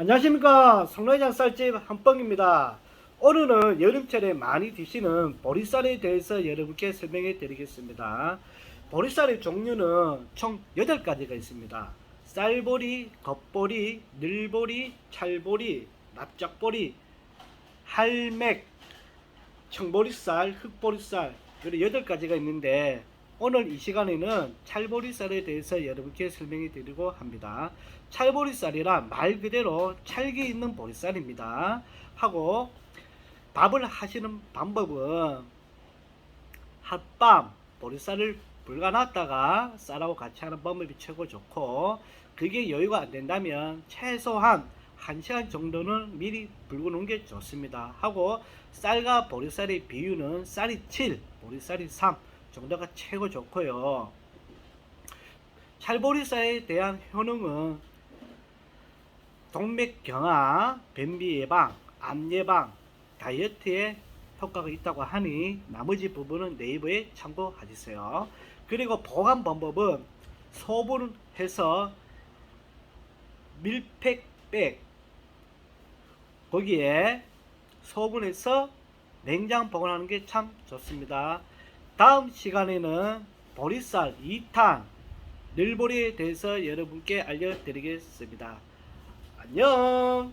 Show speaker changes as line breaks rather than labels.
안녕하십니까. 성로장 쌀집 한뻥입니다. 오늘은 여름철에 많이 드시는 보리쌀에 대해서 여러분께 설명해 드리겠습니다. 보리쌀의 종류는 총 8가지가 있습니다. 쌀보리, 겉보리, 늘보리, 찰보리, 납작보리, 할맥, 청보리쌀, 흑보리쌀 그리고 8가지가 있는데 오늘 이 시간에는 찰보리쌀에 대해서 여러분께 설명해 드리고 합니다. 찰보리쌀이라 말 그대로 찰기 있는 보리쌀입니다. 하고 밥을 하시는 방법은 핫밤 보리쌀을 불가놨다가 쌀하고 같이 하는 방법이 최고 좋고 그게 여유가 안 된다면 최소한 1시간 정도는 미리 불고 놓은 게 좋습니다. 하고 쌀과 보리쌀의 비율은 쌀이 7, 보리쌀이 3 정도가 최고 좋고요. 찰보리쌀에 대한 효능은 동맥 경화, 변비 예방, 암 예방, 다이어트에 효과가 있다고 하니 나머지 부분은 네이버에 참고하세요. 그리고 보관 방법은 소분해서 밀폐백 거기에 소분해서 냉장 보관하는 게 참 좋습니다. 다음 시간에는 보리쌀 2탄 늘보리에 대해서 여러분께 알려드리겠습니다. 안녕!